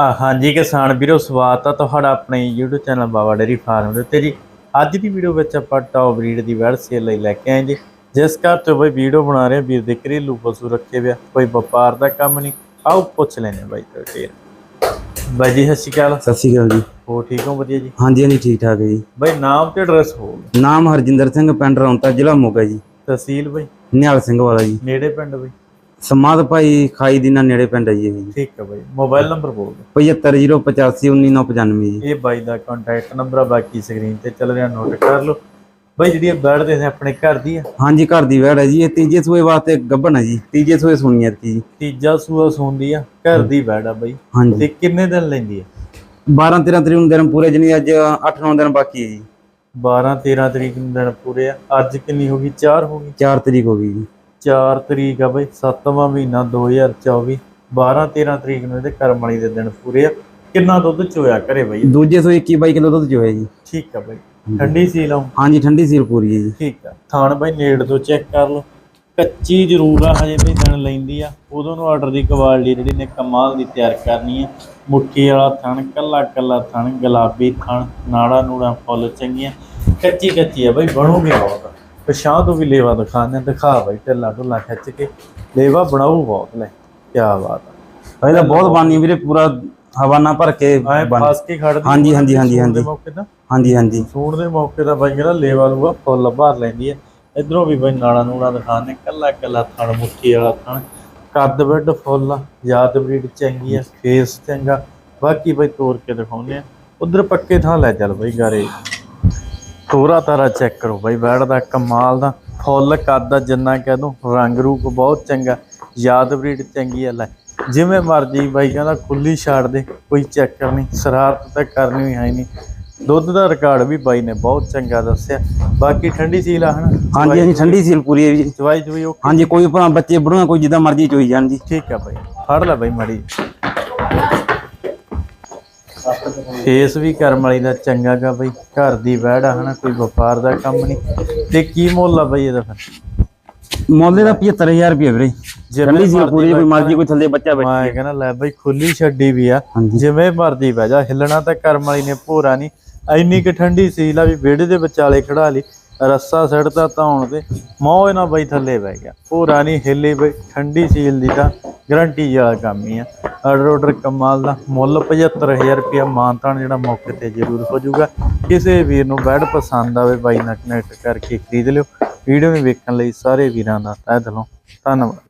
ਆ ਹਾਂਜੀ ਕਿਸਾਨ ਵੀਰੋ ਸਵਾਗਤ ਆ ਤੁਹਾਡਾ ਆਪਣੇ YouTube channel Baba dairy farm ਦੇ ਉੱਤੇ ਜੀ। ਅੱਜ ਦੀ ਵੀਡੀਓ ਵਿੱਚ ਆਪਾਂ ਟੌਪ ਬਰੀਡ ਦੀ ਵੈੜ ਸੇਲ ਲਈ ਲੈ ਕੇ ਆਏ ਜੀ। ਜਿਸ ਘਰ ਤੋਂ ਬਈ ਵੀਡੀਓ ਬਣਾ ਰਹੇ ਵੀਰ ਦੇ ਘਰੇਲੂ ਪਸ਼ੂ ਰੱਖੇ ਵਿਆ ਕੋਈ ਵਪਾਰ ਦਾ ਕੰਮ ਨਹੀਂ। ਆਓ ਪੁੱਛ ਲੈਣੇ ਬਾਈ ਤੋਂ ਫੇਰ ਬਾਈ ਜੀ ਸਤਿ ਸ਼੍ਰੀ ਅਕਾਲ। ਸਤਿ ਸ਼੍ਰੀ ਅਕਾਲ ਜੀ। ਹੋ ਠੀਕ ਹੋ ਵਧੀਆ ਜੀ? ਹਾਂਜੀ ਹਾਂਜੀ ਠੀਕ ਠਾਕ ਹੈ ਜੀ। ਬਾਈ ਨਾਮ ਤੇ ਐਡਰੈਸ ਹੋ ਨਾਮ ਹਰਜਿੰਦਰ ਸਿੰਘ ਪਿੰਡ ਰੌਂਤਾ ਜ਼ਿਲ੍ਹਾ ਮੋਗਾ ਜੀ। ਤਹਿਸੀਲ ਬਾਈ? ਨਿਹਾਲ ਸਿੰਘ ਵਾਲਾ ਜੀ। ਨੇੜੇ ਪਿੰਡ ਬਾਈ? ਸਮਾਦ ਭਾਈ ਖਾਈ ਦਿਨਾਂ ਨੇੜੇ ਪਿੰਡ ਹੈ ਜੀ। ਇਹ ਠੀਕ ਹੈ ਬਾਈ। ਮੋਬਾਈਲ ਨੰਬਰ ਬੋਲ ਦਿਓ। 7508519995 ਜੀ। ਇਹ ਬਾਈ ਦਾ ਕੰਟੈਕਟ ਨੰਬਰ ਆ ਬਾਕੀ ਸਕਰੀਨ ਤੇ ਚੱਲ ਰਿਹਾ ਨੋਟ ਕਰ ਲਓ। ਬਾਈ ਜਿਹੜੀ ਬੈਠਦੇ ਨੇ ਆਪਣੇ ਘਰ ਦੀ ਆ? ਹਾਂਜੀ ਘਰ ਦੀ ਵੈੜ ਹੈ ਜੀ। ਇਹ ਤੀਜੇ ਸੂਏ ਵਾਸਤੇ ਗੱਭਣ ਹੈ ਜੀ। ਤੀਜੇ ਸੂਏ ਸੁਣੀ ਹੈ ਜੀ। ਤੀਜਾ ਸੂਆ ਸੌਂਦੀ ਆ। ਘਰ ਦੀ ਬੈੜ ਆ ਬਾਈ। ਤੇ ਕਿੰਨੇ ਦਿਨ ਲੈਂਦੀ ਆ? 12 13 ਤਰੀਕ ਨੂੰ ਦਿਨ ਪੂਰੇ ਜਣੀ ਅੱਜ 8 9 ਦਿਨ ਬਾਕੀ ਹੈ ਜੀ। 12 13 ਤਰੀਕ ਨੂੰ ਦਿਨ ਪੂਰੇ ਆ। ਅੱਜ ਕਿੰਨੀ ਹੋ ਗਈ? 4 ਹੋ ਗਈ? 4 ਤਰੀਕ ਹੋ ਗਈ ਜੀ। 4 ਤਰੀਕ ਆ ਬਾਈ 7ਵਾਂ ਮਹੀਨਾ 2024 12 13 ਤਰੀਕ ਨੂੰ ਇਹਦੇ ਕਰਮ ਵਾਲੀ ਦੇ ਦਿਨ ਪੂਰੇ ਆ। ਕਿੰਨਾ ਦੁੱਧ ਚੋਇਆ ਘਰੇ ਬਾਈ? ਦੂਜੇ ਸੂਏ 21 22 ਕਿਲੋ ਦੁੱਧ ਹੈ ਜੀ। ਠੀਕ ਆ ਬਾਈ। ਠੰਡੀ ਸੀ ਲਾਉ ਹਾਂਜੀ ਠੰਡੀ ਸੀਲ ਪੂਰੀ ਹੈ ਜੀ। ਠੀਕ ਆ। ਥਾਣ ਬਾਈ ਨੇੜ ਤੋਂ ਚੈੱਕ ਕਰ ਲਓ। ਕੱਚੀ ਜ਼ਰੂਰ ਆ ਹਜੇ ਵੀ ਦਿਨ ਲੈਂਦੀ ਆ। ਉਦੋਂ ਨੂੰ ਆਰਡਰ ਦੀ ਕੁਆਲਿਟੀ ਜਿਹੜੀ ਨੇ ਕਮਾਲ ਦੀ ਤਿਆਰ ਕਰਨੀ ਆ। ਮੁੱਠੀ ਵਾਲਾ ਥਣ ਕੱਲਾ ਕੱਲਾ ਥਣ ਗੁਲਾਬੀ ਥਣ ਨਾੜਾ ਨੂੜਾ ਫੁੱਲ ਚੰਗੀਆਂ। ਕੱਚੀ ਕੱਚੀ ਆ ਬਾਈ ਬਣੂਗੀ ਬਹੁਤ। ਪਛਾਂ ਤੋਂ ਵੀ ਲੇਵਾ ਦਿਖਾਣੇ ਦਿਖਾ ਬਾਈ ਢਿੱਲਾ ਢੁੱਲਾ ਖਿੱਚ ਕੇ। ਲੇਵਾ ਬਣਾਉ ਬਹੁਤ ਲੈ ਕੀ ਬਾਤ ਆ। ਪਹਿਲਾਂ ਬਹੁਤ ਬਾਨੀ ਵੀਰੇ ਪੂਰਾ ਹਵਾਨਾ ਭਰ ਕੇ ਫਸ ਕੇ ਖੜਦੀ ਹਾਂਜੀ, ਹਾਂਜੀ, ਹਾਂਜੀ, ਹਾਂਜੀ। ਹਾਂਜੀ ਹਾਂਜੀ। ਸੂਣ ਦੇ ਮੌਕੇ ਦਾ ਬਾਈ ਜਿਹੜਾ ਲੇਵਾ ਲੂਆ ਫੁੱਲ ਭਰ ਲੈਂਦੀ ਹੈ ਇਧਰੋਂ ਵੀ ਬਾਈ ਨਾਲਾ ਨੂੜਾ ਦਿਖਾਣੇ ਕੱਲਾ ਕੱਲਾ ਥਣ ਮੁੱਠੀ ਵਾਲਾ ਥਣ। ਕੱਦ ਵੱਡ ਫੁੱਲ ਯਾਦ ਬਰੀਡ ਚੰਗੀ ਆ ਫੇਸ ਚੰਗਾ। ਬਾਕੀ ਬਾਈ ਤੋੜ ਕੇ ਦਿਖਾਉਂਦੇ ਆ। ਉਧਰ ਪੱਕੇ ਥਾਂ ਲੈ ਚੱਲ ਬਾਈ ਗਾਰੇ। ਤੋਰਾ ਤਾਰਾ ਚੈੱਕ ਕਰੋ ਬਾਈ ਬੈੜ ਦਾ ਕਮਾਲ ਦਾ ਫੁੱਲ ਕੱਦ ਦਾ ਜਿੰਨਾ ਕਹਿ ਦੋ ਰੰਗ ਰੂਪ ਬਹੁਤ ਚੰਗਾ ਯਾਦ ਬਰੀਡ ਚੰਗੀ ਆ ਲੈ। ਜਿਵੇਂ ਮਰਜ਼ੀ ਬਾਈ ਕਹਿੰਦਾ ਖੁੱਲੀ ਛਾੜ ਦੇ ਕੋਈ ਚੱਕਰ ਨਹੀਂ ਸ਼ਰਾਰਤ ਤਾਂ ਕਰਨੀ ਹੀ ਹੈ ਨਹੀਂ। ਦੁੱਧ ਦਾ ਰਿਕਾਰਡ ਵੀ ਬਾਈ ਨੇ ਬਹੁਤ ਚੰਗਾ ਦੱਸਿਆ। ਬਾਕੀ ਠੰਡੀ ਸੀਲ ਆ ਹਨਾ? ਹਾਂਜੀ ਹਾਂਜੀ ਠੰਡੀ ਸੀਲ ਪੂਰੀ ਹੈ ਜੀ। ਚਵਾਈ ਚਵਾਈ ਉਹ ਹਾਂਜੀ ਕੋਈ ਭਰਾ ਬੱਚੇ ਬੜੂਆ ਕੋਈ ਜਿੱਦਾਂ ਮਰਜ਼ੀ ਚੋਈ ਜਾਣ ਜੀ। ਠੀਕ ਆ ਬਾਈ ਫੜ ਲੈ ਬਾਈ ਮੜੀ ਫੇਸ ਵੀ ਕਰਮ ਵਾਲੀ ਦਾ ਚੰਗਾ ਗਾ ਬਾਈ ਘਰ ਦੀ ਵਹਿੜ ਆ ਹਨਾ ਕੋਈ ਵਪਾਰ ਦਾ ਕੰਮ ਨਹੀਂ। ਤੇ ਕੀ ਮੁੱਲ ਆ ਬਾਈ ਇਹਦਾ ਫਿਰ? ਮੁੱਲ ਦਾ 75000 ਰੁਪਏ ਵੀਰੇ। ਸੀਲ ਮਰਜ਼ੀ ਪੂਰੀ ਕੋਈ ਮਰਜ਼ੀ ਕੋਈ ਥੱਲੇ ਬੱਚਾ ਬੈਠਾ। ਮੈਂ ਕਹਿੰਦਾ ਲੈ ਬਾਈ ਖੁੱਲੀ ਛੱਡੀ ਵੀ ਆ। ਜਿਵੇਂ ਮਰਜ਼ੀ ਬਹਿ ਜਾ ਹਿੱਲਣਾ ਤਾਂ ਕਰਮ ਵਾਲੀ ਨੇ ਭੋਰਾ ਨਹੀਂ। ਐਨੀ ਕਿ ਠੰਡੀ ਸੀਲ ਆ ਵੀ ਵਿਹੜੇ ਦੇ ਵਿਚਾਲੇ ਖੜਾ ਲਈ ਰੱਸਾ ਸੜਦਾ ਧੌਣ ਤੇ ਮੋਹ ਨਾ ਬਈ ਥੱਲੇ ਬਹਿ ਗਿਆ। ਭੋਰਾ ਨਹੀਂ ਹਿੱਲੀ ਬਈ ਠੰਡੀ ਸੀਲ ਦੀ ਤਾਂ ਗਰੰਟੀ ਵਾਲਾ ਕੰਮ ਹੀ ਆ। ਆਰਡਰ ਆਰਡਰ ਕਮਾਲ ਦਾ। ਮੁੱਲ 75000 ਰੁਪਇਆ ਮਾਨਤਾਨ ਜਿਹੜਾ ਮੌਕੇ ਤੇ ਜ਼ਰੂਰ ਹੋ ਜਾਊਗਾ। ਕਿਸੇ ਵੀਰ ਨੂੰ ਬੈਡ ਪਸੰਦ ਆਵੇ, ਬਾਈ ਨਾਲ ਕਨੈਕਟ ਕਰਕੇ ਖਰੀਦ ਲਿਓ। ਵੀਡੀਓ ਨੂੰ ਵੇਖਣ ਲਈ ਸਾਰੇ ਵੀਰਾਂ ਦਾ ਤਹਿ ਦਿਲੋਂ ਧੰਨਵਾਦ।